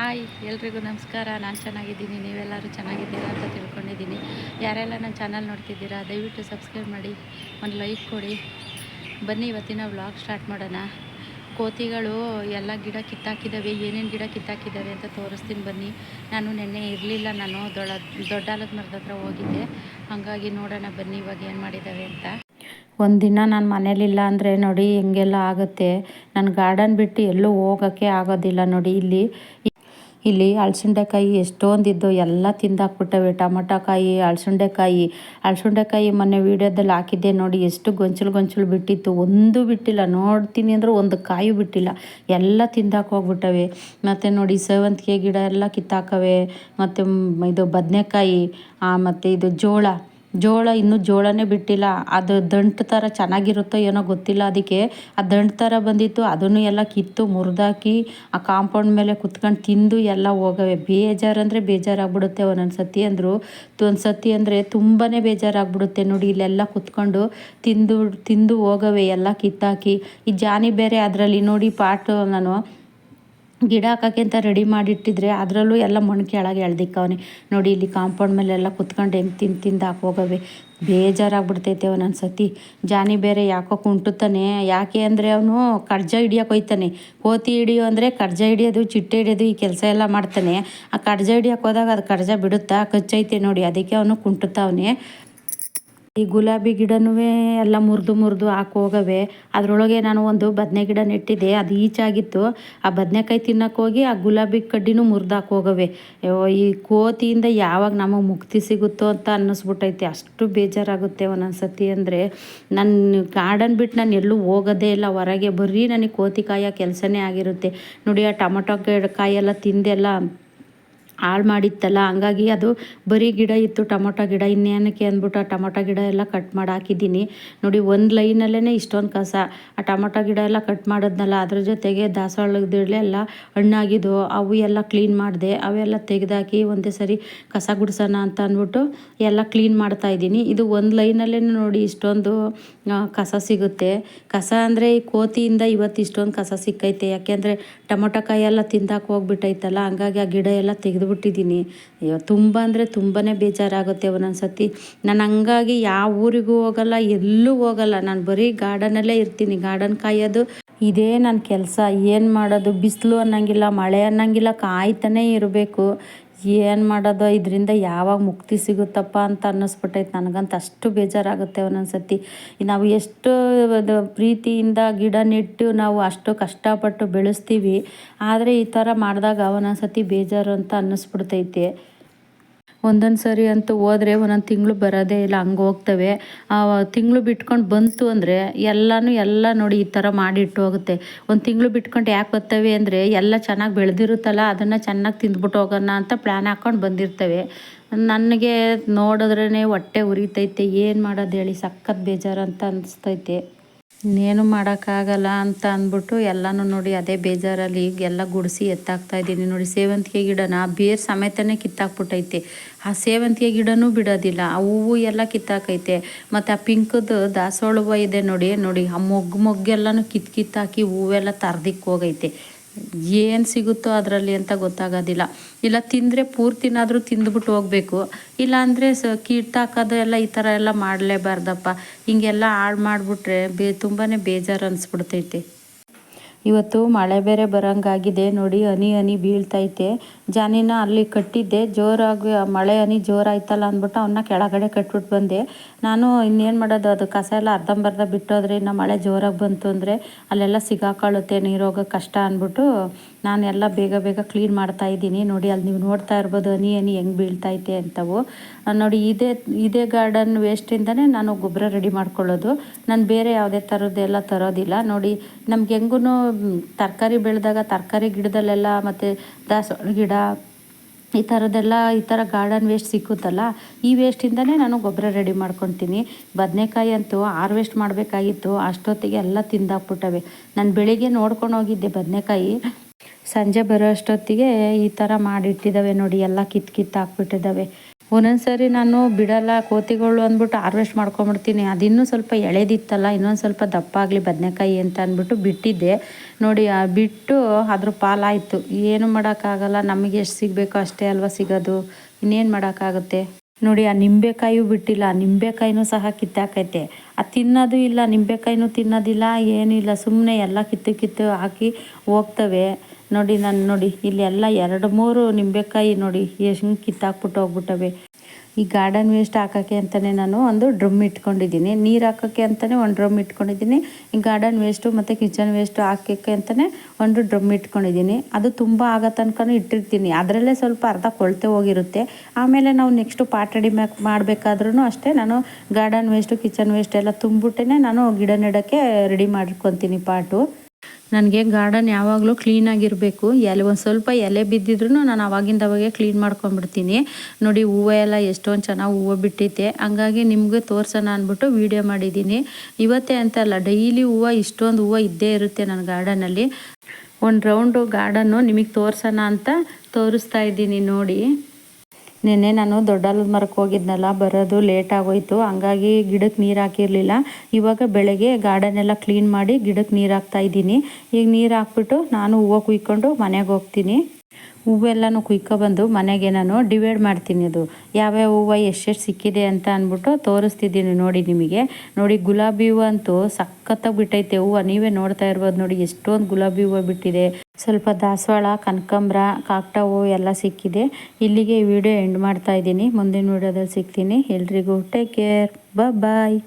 Hi, ಎಲ್ರಿಗೂ ನಮಸ್ಕಾರ. ನಾನು ಚೆನ್ನಾಗಿದ್ದೀನಿ, ನೀವೆಲ್ಲರೂ ಚೆನ್ನಾಗಿದ್ದೀರಾ ಅಂತ ತಿಳ್ಕೊಂಡಿದ್ದೀನಿ. ಯಾರೆಲ್ಲ ನನ್ನ ಚಾನಲ್ ನೋಡ್ತಿದ್ದೀರಾ, ದಯವಿಟ್ಟು ಸಬ್ಸ್ಕ್ರೈಬ್ ಮಾಡಿ, ಒಂದು ಲೈಕ್ ಕೊಡಿ. ಬನ್ನಿ, ಇವತ್ತಿನ ವ್ಲಾಗ್ ಸ್ಟಾರ್ಟ್ ಮಾಡೋಣ. ಕೋತಿಗಳು ಎಲ್ಲ ಗಿಡ ಕಿತ್ತಾಕಿದ್ದಾವೆ ಏನೇನು ಗಿಡ ಕಿತ್ತಾಕಿದ್ದಾವೆ ಅಂತ ತೋರಿಸ್ತೀನಿ ಬನ್ನಿ. ನಾನು ನೆನ್ನೆ ಇರಲಿಲ್ಲ ನಾನು, ದೊಡ್ಡ, ದೊಡ್ಡಾಲದ ಮರದ ಹತ್ರ ಹೋಗಿದ್ದೆ. ಹಾಗಾಗಿ ನೋಡೋಣ ಬನ್ನಿ, ಇವಾಗ ಏನು ಮಾಡಿದ್ದಾವೆ ಅಂತ. ಒಂದಿನ ನಾನು ಮನೇಲಿಲ್ಲ ಅಂದರೆ ನೋಡಿ ಹೆಂಗೆಲ್ಲ ಆಗುತ್ತೆ. ನಾನು ಗಾರ್ಡನ್ ಬಿಟ್ಟು ಎಲ್ಲೂ ಹೋಗೋಕ್ಕೆ ಆಗೋದಿಲ್ಲ ನೋಡಿ ಇಲ್ಲಿ. ಇಲ್ಲಿ ಅಳಸಂಡೆಕಾಯಿ ಎಷ್ಟೊಂದಿದ್ದು ಎಲ್ಲ ತಿಂದಾಕ್ಬಿಟ್ಟವೆ. ಟೊಮಟಕಾಯಿ ಅಳಸಂಡೆಕಾಯಿ ಅಳಸಂಡೆಕಾಯಿ ಮೊನ್ನೆ ವೀಡಿಯೋದಲ್ಲಿ ಹಾಕಿದ್ದೆ ನೋಡಿ, ಎಷ್ಟು ಗೊಂಚಲು ಗೊಂಚಲು ಬಿಟ್ಟಿತ್ತು. ಒಂದು ಬಿಟ್ಟಿಲ್ಲ. ನೋಡ್ತೀನಿ ಅಂದರೆ ಒಂದು ಕಾಯಿ ಬಿಟ್ಟಿಲ್ಲ. ಎಲ್ಲ ತಿಂದಾಕ ಹೋಗ್ಬಿಟ್ಟವೆ. ಮತ್ತು ನೋಡಿ, ಸೇವಂತಿಗೆ ಗಿಡ ಎಲ್ಲ ಕಿತ್ತಾಕವೆ. ಮತ್ತು ಇದು ಬದನೆಕಾಯಿ ಮತ್ತು ಇದು ಜೋಳ. ಜೋಳ ಇನ್ನೂ ಜೋಳನೇ ಬಿಟ್ಟಿಲ್ಲ. ಅದು ದಂಟು ಥರ ಚೆನ್ನಾಗಿರುತ್ತೋ ಏನೋ ಗೊತ್ತಿಲ್ಲ ಅದಕ್ಕೆ. ಆ ದಂಟು ಥರ ಬಂದಿತ್ತು, ಅದನ್ನು ಎಲ್ಲ ಕಿತ್ತು ಮುರಿದಾಕಿ ಆ ಕಾಂಪೌಂಡ್ ಮೇಲೆ ಕುತ್ಕೊಂಡು ತಿಂದು ಎಲ್ಲ ಹೋಗವೆ. ಬೇಜಾರಂದರೆ ಬೇಜಾರಾಗ್ಬಿಡುತ್ತೆ ಒಂದೊಂದು ಸತಿ ಅಂದರು. ಒಂದು ಸತಿ ಅಂದರೆ ತುಂಬಾ ಬೇಜಾರಾಗ್ಬಿಡುತ್ತೆ ನೋಡಿ, ಇಲ್ಲೆಲ್ಲ ಕುತ್ಕೊಂಡು ತಿಂದು ತಿಂದು ಹೋಗವೆ ಎಲ್ಲ ಕಿತ್ತಾಕಿ. ಈ ಜಾನಿ ಬೇರೆ ಅದರಲ್ಲಿ ನೋಡಿ ಪಾಟು ನಾನು ಗಿಡ ಹಾಕೋಕ್ಕೆ ಅಂತ ರೆಡಿ ಮಾಡಿಟ್ಟಿದ್ರೆ ಅದರಲ್ಲೂ ಎಲ್ಲ ಮಣ್ಣು ಕೆಳಗೆ ಎಳ್ದಿಕ್ಕವನೆ. ನೋಡಿ ಇಲ್ಲಿ ಕಾಂಪೌಂಡ್ ಮೇಲೆಲ್ಲ ಕುತ್ಕೊಂಡು ಹೆಂಗೆ ತಿಂದು ತಿಂದು ಹಾಕೋಗವೆ ಬೇಜಾರಾಗ್ಬಿಡ್ತೈತೆ ಒಂದೊಂದು ಸತಿ ಜಾನಿ ಬೇರೆ ಯಾಕೋ ಕುಂಟುತ್ತಾನೆ. ಯಾಕೆ ಅಂದರೆ ಅವನು ಕಡ್ಜ ಹಿಡಿಯೋಕೆ ಹೋಯ್ತಾನೆ. ಕೋತಿ ಹಿಡಿಯೋ ಅಂದರೆ ಕರ್ಜ ಹಿಡಿಯೋದು, ಚಿಟ್ಟೆ ಹಿಡಿಯೋದು ಈ ಕೆಲಸ ಎಲ್ಲ ಮಾಡ್ತಾನೆ. ಆ ಕಡ್ಜ ಹಿಡಿಯೋಕೆ ಹೋದಾಗ ಅದು ಕರ್ಜ ಬಿಡುತ್ತಾ? ಕಚ್ಚೈತೆ ನೋಡಿ. ಅದಕ್ಕೆ ಅವನು ಕುಂಟುತ್ತಾವನೆ. ಈ ಗುಲಾಬಿ ಗಿಡನೂ ಎಲ್ಲ ಮುರಿದು ಮುರಿದು ಹಾಕೋಗವೆ ಅದರೊಳಗೆ ನಾನು ಒಂದು ಬದನೆ ಗಿಡ ನೆಟ್ಟಿದ್ದೆ ಅದು ಈಚಾಗಿತ್ತು. ಆ ಬದನೆಕಾಯಿ ಹೋಗಿ ಆ ಗುಲಾಬಿ ಕಡ್ಡಿನೂ ಮುರಿದು ಹಾಕಿ ಹೋಗವೆ. ಈ ಕೋತಿಯಿಂದ ಯಾವಾಗ ನಮಗೆ ಮುಕ್ತಿ ಸಿಗುತ್ತೋ ಅಂತ ಅನ್ನಿಸ್ಬಿಟ್ಟೈತೆ. ಅಷ್ಟು ಬೇಜಾರಾಗುತ್ತೆ ಒಂದೊಂದು ಸತಿ ಅಂದರೆ ನನ್ನ ಗಾರ್ಡನ್ ಬಿಟ್ಟು ನಾನು ಎಲ್ಲೂ ಹೋಗೋದೇ ಇಲ್ಲ. ಹೊರಗೆ ಬರೀ ನನಗೆ ಕೋತಿ ಕಾಯೋ ಕೆಲಸನೇ ಆಗಿರುತ್ತೆ. ನೋಡಿ ಆ ಟೊಮೊಟೊ ಗಿಡ ಎಲ್ಲ ತಿಂದೆಲ್ಲ ಹಾಳು ಮಾಡಿತ್ತಲ್ಲ, ಹಂಗಾಗಿ ಅದು ಬರೀ ಗಿಡ ಇತ್ತು, ಟೊಮೊಟೊ ಗಿಡ. ಇನ್ನೇನಕ್ಕೆ ಅಂದ್ಬಿಟ್ಟು ಆ ಟೊಮೊಟೊ ಗಿಡ ಎಲ್ಲ ಕಟ್ ಮಾಡಿ ಹಾಕಿದ್ದೀನಿ. ನೋಡಿ, ಒಂದು ಲೈನಲ್ಲೇ ಇಷ್ಟೊಂದು ಕಸ. ಆ ಟೊಮೊಟೊ ಗಿಡ ಎಲ್ಲ ಕಟ್ ಮಾಡೋದ್ನಲ್ಲ, ಅದ್ರ ಜೊತೆಗೆ ದಾಸವಾಳದೆಲ್ಲ ಹಣ್ಣಾಗಿದ್ದು ಅವು ಎಲ್ಲ ಕ್ಲೀನ್ ಮಾಡಿದೆ. ಅವೆಲ್ಲ ತೆಗೆದಾಕಿ ಒಂದೇ ಸರಿ ಕಸ ಗುಡಿಸೋಣ ಅಂತ ಅಂದ್ಬಿಟ್ಟು ಎಲ್ಲ ಕ್ಲೀನ್ ಮಾಡ್ತಾ ಇದ್ದೀನಿ. ಇದು ಒಂದು ಲೈನಲ್ಲೇ ನೋಡಿ ಇಷ್ಟೊಂದು ಕಸ ಸಿಗುತ್ತೆ. ಕಸ ಅಂದರೆ ಈ ಕೋತಿಯಿಂದ ಇವತ್ತು ಇಷ್ಟೊಂದು ಕಸ ಸಿಕ್ಕೈತೆ. ಯಾಕೆಂದರೆ ಟೊಮೊಟೊ ಕಾಯಿ ಎಲ್ಲ ತಿಂದಾಕ ಹೋಗ್ಬಿಟ್ಟೈತಲ್ಲ, ಹಂಗಾಗಿ ಆ ಗಿಡ ಎಲ್ಲ ತೆಗೆದು ಬಿಟ್ಟಿದ್ದೀನಿ ಅಯ್ಯೋ, ತುಂಬ ಅಂದರೆ ತುಂಬಾ ಬೇಜಾರಾಗುತ್ತೆ ಒಂದೊಂದು ಸತಿ ನಾನು ಹಂಗಾಗಿ ಯಾವ ಊರಿಗೂ ಹೋಗಲ್ಲ, ಎಲ್ಲೂ ಹೋಗಲ್ಲ. ನಾನು ಬರೀ ಗಾರ್ಡನಲ್ಲೇ ಇರ್ತೀನಿ. ಗಾರ್ಡನ್ ಕಾಯೋದು ಇದೇ ನನ್ನ ಕೆಲಸ. ಏನು ಮಾಡೋದು? ಬಿಸಿಲು ಅನ್ನಂಗಿಲ್ಲ, ಮಳೆ ಅನ್ನಂಗಿಲ್ಲ, ಕಾಯ್ತಾನೇ ಇರಬೇಕು. ಏನು ಮಾಡೋದು? ಇದರಿಂದ ಯಾವಾಗ ಮುಕ್ತಿ ಸಿಗುತ್ತಪ್ಪ ಅಂತ ಅನ್ನಿಸ್ಬಿಟ್ಟೈತೆ ನನಗಂತ. ಅಷ್ಟು ಬೇಜಾರಾಗುತ್ತೆ ಒಂದೊಂದು ಸತಿ ನಾವು ಎಷ್ಟು ಪ್ರೀತಿಯಿಂದ ಗಿಡ ನೆಟ್ಟು ನಾವು ಅಷ್ಟು ಕಷ್ಟಪಟ್ಟು ಬೆಳೆಸ್ತೀವಿ, ಆದರೆ ಈ ಥರ ಮಾಡಿದಾಗ ಒಂದೊಂದು ಸತಿ ಬೇಜಾರು ಅಂತ ಅನ್ನಿಸ್ಬಿಡ್ತೈತೆ. ಒಂದೊಂದು ಸರಿ ಅಂತೂ ಹೋದರೆ ಒಂದೊಂದು ತಿಂಗಳು ಬರೋದೇ ಇಲ್ಲ, ಹಂಗೆ ಹೋಗ್ತವೆ. ತಿಂಗಳು ಬಿಟ್ಕೊಂಡು ಬಂತು ಅಂದರೆ ಎಲ್ಲನೂ ಎಲ್ಲ ನೋಡಿ ಈ ಥರ ಮಾಡಿಟ್ಟು ಹೋಗುತ್ತೆ. ಒಂದು ತಿಂಗಳು ಬಿಟ್ಕೊಂಡು ಯಾಕೆ ಬರ್ತವೆ ಅಂದರೆ ಎಲ್ಲ ಚೆನ್ನಾಗಿ ಬೆಳೆದಿರುತ್ತಲ್ಲ, ಅದನ್ನು ಚೆನ್ನಾಗಿ ತಿಂದ್ಬಿಟ್ಟು ಹೋಗೋಣ ಅಂತ ಪ್ಲ್ಯಾನ್ ಹಾಕ್ಕೊಂಡು ಬಂದಿರ್ತವೆ. ನನಗೆ ನೋಡಿದ್ರೇ ಹೊಟ್ಟೆ ಉರಿತೈತೆ, ಏನು ಮಾಡೋದು ಹೇಳಿ, ಸಖತ್ ಬೇಜಾರು ಅಂತ ಅನಿಸ್ತೈತೆ. ಇನ್ನೇನು ಮಾಡೋಕ್ಕಾಗಲ್ಲ ಅಂತ ಅಂದ್ಬಿಟ್ಟು ಎಲ್ಲನೂ ನೋಡಿ, ಅದೇ ಬೇಜಾರಲ್ಲಿ ಎಲ್ಲ ಗುಡಿಸಿ ಎತ್ತಾಕ್ತಾ ಇದ್ದೀನಿ. ನೋಡಿ, ಸೇವಂತಿಗೆ ಗಿಡನ ಬೇರು ಸಮೇತನೇ ಕಿತ್ತಾಕ್ಬಿಟ್ಟೈತೆ. ಆ ಸೇವಂತಿಗೆ ಗಿಡನೂ ಬಿಡೋದಿಲ್ಲ, ಆ ಹೂವು ಎಲ್ಲ ಕಿತ್ತಾಕೈತೆ. ಮತ್ತು ಆ ಪಿಂಕದ್ದು ದಾಸವಾಳ ಹೂವು ಇದೆ ನೋಡಿ ನೋಡಿ, ಆ ಮೊಗ್ಗು ಮೊಗ್ಗೆಲ್ಲನೂ ಕಿತ್ತು ಕಿತ್ತಾಕಿ ಹೂವೆಲ್ಲ ತರ್ದಿಕ್ಕೆ ಹೋಗೈತೆ. ಏನು ಸಿಗುತ್ತೋ ಅದರಲ್ಲಿ ಅಂತ ಗೊತ್ತಾಗೋದಿಲ್ಲ. ಇಲ್ಲ ತಿಂದರೆ ಪೂರ್ತಿನಾದರೂ ತಿಂದ್ಬಿಟ್ಟು ಹೋಗಬೇಕು. ಇಲ್ಲಾಂದರೆ ಸ ಕೀಟಾಕೋದು ಎಲ್ಲ ಈ ಥರ ಎಲ್ಲ ಮಾಡಲೇಬಾರ್ದಪ್ಪ. ಹಿಂಗೆಲ್ಲ ಹಾಳು ಮಾಡಿಬಿಟ್ರೆ ಬೇ ತುಂಬಾ ಬೇಜಾರು ಅನಿಸ್ಬಿಡ್ತೈತೆ. ಇವತ್ತು ಮಳೆ ಬೇರೆ ಬರೋಂಗಾಗಿದೆ. ನೋಡಿ ಹನಿ ಹನಿ ಬೀಳ್ತೈತೆ. ಜಾನಿನ ಅಲ್ಲಿ ಕಟ್ಟಿದ್ದೆ. ಜೋರಾಗಿ ಮಳೆ ಹನಿ ಜೋರಾಯ್ತಲ್ಲ ಅಂದ್ಬಿಟ್ಟು ಅವನ್ನ ಕೆಳಗಡೆ ಕಟ್ಬಿಟ್ಟು ಬಂದೆ. ನಾನು ಇನ್ನೇನು ಮಾಡೋದು? ಅದು ಕಸ ಎಲ್ಲ ಅರ್ಧಂಬರ್ಧ ಬಿಟ್ಟೋದ್ರೆ ಇನ್ನು ಮಳೆ ಜೋರಾಗಿ ಬಂತು ಅಂದರೆ ಅಲ್ಲೆಲ್ಲ ಸಿಗಾಕೊಳ್ಳುತ್ತೆ ನೀರೋಗ ಕಷ್ಟ ಅಂದ್ಬಿಟ್ಟು ನಾನು ಎಲ್ಲ ಬೇಗ ಬೇಗ ಕ್ಲೀನ್ ಮಾಡ್ತಾ ಇದ್ದೀನಿ. ನೋಡಿ, ಅಲ್ಲಿ ನೀವು ನೋಡ್ತಾ ಇರ್ಬೋದು, ಹನಿ ಹನಿ ಹೆಂಗೆ ಬೀಳ್ತೈತೆ ಅಂತವು. ನೋಡಿ, ಇದೇ ಇದೇ ಗಾರ್ಡನ್ ವೇಸ್ಟಿಂದನೇ ನಾನು ಗೊಬ್ಬರ ರೆಡಿ ಮಾಡ್ಕೊಳ್ಳೋದು. ನಾನು ಬೇರೆ ಯಾವುದೇ ಥರದ್ದೆಲ್ಲ ತರೋದಿಲ್ಲ. ನೋಡಿ, ನಮ್ಗೆ ಹೆಂಗೂ ತರಕಾರಿ ಬೆಳೆದಾಗ ತರಕಾರಿ ಗಿಡದಲ್ಲೆಲ್ಲ ಮತ್ತು ದಾಸವಾಳ ಗಿಡ ಈ ಥರದ್ದೆಲ್ಲ ಈ ಥರ ಗಾರ್ಡನ್ ವೇಸ್ಟ್ ಸಿಕ್ಕುತ್ತಲ್ಲ, ಈ ವೇಸ್ಟಿಂದನೇ ನಾನು ಗೊಬ್ಬರ ರೆಡಿ ಮಾಡ್ಕೊತೀನಿ. ಬದನೆಕಾಯಿ ಅಂತೂ ಹಾರ್ವೆಸ್ಟ್ ಮಾಡಬೇಕಾಗಿತ್ತು, ಅಷ್ಟೊತ್ತಿಗೆ ಎಲ್ಲ ತಿಂದಾಕ್ಬಿಟ್ಟವೆ ನಾನು ಬೆಳಿಗ್ಗೆ ನೋಡ್ಕೊಂಡು ಹೋಗಿದ್ದೆ ಬದನೆಕಾಯಿ. ಸಂಜೆ ಬರೋ ಅಷ್ಟೊತ್ತಿಗೆ ಈ ಥರ ಮಾಡಿಟ್ಟಿದ್ದಾವೆ ನೋಡಿ, ಎಲ್ಲ ಕಿತ್ತು ಕಿತ್ತು ಹಾಕ್ಬಿಟ್ಟಿದ್ದಾವೆ ಒಂದೊಂದ್ಸರಿ ನಾನು ಬಿಡಲ್ಲ ಕೋತಿಗಳು ಅಂದ್ಬಿಟ್ಟು ಹಾರ್ವೆಸ್ಟ್ ಮಾಡ್ಕೊಂಬಿಡ್ತೀನಿ. ಅದಿನ್ನೂ ಸ್ವಲ್ಪ ಎಳೆದಿತ್ತಲ್ಲ, ಇನ್ನೊಂದು ಸ್ವಲ್ಪ ದಪ್ಪ ಆಗಲಿ ಬದನೆಕಾಯಿ ಅಂತ ಅಂದ್ಬಿಟ್ಟು ಬಿಟ್ಟಿದ್ದೆ. ನೋಡಿ ಬಿಟ್ಟು ಅದ್ರ ಪಾಲಾಯಿತು. ಏನು ಮಾಡೋಕ್ಕಾಗಲ್ಲ, ನಮಗೆ ಎಷ್ಟು ಸಿಗಬೇಕೋ ಅಷ್ಟೇ ಅಲ್ವಾ ಸಿಗೋದು. ಇನ್ನೇನು ಮಾಡೋಕ್ಕಾಗುತ್ತೆ? ನೋಡಿ, ಆ ನಿಂಬೆಕಾಯಿಯೂ ಬಿಟ್ಟಿಲ್ಲ ನಿಂಬೆಕಾಯಿನೂ ಸಹ ಕಿತ್ತಾಕೈತೆ. ಆ ತಿನ್ನೋದು ಇಲ್ಲ, ನಿಂಬೆಕಾಯಿನೂ ತಿನ್ನೋದಿಲ್ಲ, ಏನಿಲ್ಲ ಸುಮ್ಮನೆ ಎಲ್ಲ ಕಿತ್ತು ಕಿತ್ತು ಹಾಕಿ ಹೋಗ್ತವೆ. ನೋಡಿ, ನಾನು ನೋಡಿ, ಇಲ್ಲಿ ಎಲ್ಲ ಎರಡು ಮೂರು ನಿಂಬೆಕಾಯಿ ನೋಡಿ ಎಷ್ಟು ಕಿತ್ತಾಕ್ಬಿಟ್ಟು ಹೋಗ್ಬಿಟ್ಟವೆ. ಈ ಗಾರ್ಡನ್ ವೇಸ್ಟ್ ಹಾಕೋಕ್ಕೆ ಅಂತಲೇ ನಾನು ಒಂದು ಡ್ರಮ್ ಇಟ್ಕೊಂಡಿದ್ದೀನಿ. ನೀರು ಹಾಕೋಕ್ಕೆ ಅಂತಲೇ ಒಂದು ಡ್ರಮ್ ಇಟ್ಕೊಂಡಿದ್ದೀನಿ. ಈ ಗಾರ್ಡನ್ ವೇಸ್ಟು ಮತ್ತು ಕಿಚನ್ ವೇಸ್ಟು ಹಾಕೋಕ್ಕೆ ಅಂತಲೇ ಒಂದು ಡ್ರಮ್ ಇಟ್ಕೊಂಡಿದ್ದೀನಿ. ಅದು ತುಂಬ ಆಗೋ ತನಕನೂ ಇಟ್ಟಿರ್ತೀನಿ. ಅದರಲ್ಲೇ ಸ್ವಲ್ಪ ಅರ್ಧ ಕೊಳ್ತೆ ಹೋಗಿರುತ್ತೆ. ಆಮೇಲೆ ನಾವು ನೆಕ್ಸ್ಟು ಪಾಟ್ ರೆಡಿ ಮಾಡಬೇಕಾದ್ರೂ ಅಷ್ಟೇ ನಾನು ಗಾರ್ಡನ್ ವೇಸ್ಟು ಕಿಚನ್ ವೇಸ್ಟ್ ಎಲ್ಲ ತುಂಬಿಟ್ಟೇ ನಾನು ಗಿಡ ನೆಡೋಕ್ಕೆ ರೆಡಿ ಮಾಡ್ಕೊತೀನಿ ಪಾಟು. ನನಗೆ ಗಾರ್ಡನ್ ಯಾವಾಗಲೂ ಕ್ಲೀನಾಗಿರಬೇಕು ಎಲೆ ಒಂದು ಸ್ವಲ್ಪ ಎಲೆ ಬಿದ್ದಿದ್ರೂ ನಾನು ಅವಾಗಿಂದ ಅವಾಗೆ ಕ್ಲೀನ್ ಮಾಡ್ಕೊಂಡ್ಬಿಡ್ತೀನಿ. ನೋಡಿ ಹೂವು ಎಲ್ಲ ಎಷ್ಟೊಂದು ಚೆನ್ನಾಗಿ ಹೂವು ಬಿಟ್ಟೈತೆ ಹಂಗಾಗಿ ನಿಮಗೆ ತೋರ್ಸೋಣ ಅಂದ್ಬಿಟ್ಟು ವೀಡಿಯೋ ಮಾಡಿದ್ದೀನಿ. ಇವತ್ತೇ ಅಂತಲ್ಲ ಡೈಲಿ ಹೂವು ಇಷ್ಟೊಂದು ಹೂವು ಇದ್ದೇ ಇರುತ್ತೆ ನನ್ನ ಗಾರ್ಡನಲ್ಲಿ ಒಂದು ರೌಂಡು ಗಾರ್ಡನ್ನು ನಿಮಗೆ ತೋರ್ಸೋಣ ಅಂತ ತೋರಿಸ್ತಾ ಇದ್ದೀನಿ ನೋಡಿ. ನಿನ್ನೆ ನಾನು ದೊಡ್ಡಾಲದ ಮರಕ್ಕೆ ಹೋಗಿದ್ನಲ್ಲ, ಬರೋದು ಲೇಟ್ ಆಗೋಯ್ತು. ಹಂಗಾಗಿ ಗಿಡಕ್ಕೆ ನೀರು ಹಾಕಿರಲಿಲ್ಲ. ಇವಾಗ ಬೆಳಗ್ಗೆ ಗಾರ್ಡನ್ ಎಲ್ಲ ಕ್ಲೀನ್ ಮಾಡಿ ಗಿಡಕ್ಕೆ ನೀರು ಹಾಕ್ತಾ ಇದ್ದೀನಿ. ಈಗ ನೀರು ಹಾಕ್ಬಿಟ್ಟು ನಾನು ಹೂವು ಕುಯ್ಕೊಂಡು ಮನೆಗೆ ಹೋಗ್ತೀನಿ. ಹೂವೆಲ್ಲನೂ ಕುಯ್ಕೊಬಂದು ಮನೆಗೆ ನಾನು ಡಿವೈಡ್ ಮಾಡ್ತೀನಿ ಅದು. ಯಾವ್ಯಾವ ಹೂವು ಎಷ್ಟೆಷ್ಟು ಸಿಕ್ಕಿದೆ ಅಂತ ಅಂದ್ಬಿಟ್ಟು ತೋರಿಸ್ತಿದ್ದೀನಿ ನೋಡಿ ನಿಮಗೆ. ನೋಡಿ, ಗುಲಾಬಿ ಹೂವು ಅಂತೂ ಸಖತ್ತಾಗಿ ಬಿಟ್ಟೈತೆ ಹೂವು. ನೀವೇ ನೋಡ್ತಾ ಇರ್ಬೋದು ನೋಡಿ, ಎಷ್ಟೊಂದು ಗುಲಾಬಿ ಹೂವು ಬಿಟ್ಟಿದೆ. ಸ್ವಲ್ಪ ದಾಸವಾಳ, ಕನಕಾಂಬ್ರ ಕಾಕ್ಟವು ಎಲ್ಲ ಸಿಕ್ಕಿದೆ. ಇಲ್ಲಿಗೆ ವಿಡಿಯೋ ಎಂಡ್ ಮಾಡ್ತಾ ಇದ್ದೀನಿ. ಮುಂದಿನ ವಿಡಿಯೋದಲ್ಲಿ ಸಿಗ್ತೀನಿ. ಎಲ್ರಿಗೂ ಟೇಕ್ ಕೇರ್ ಬಾಯ್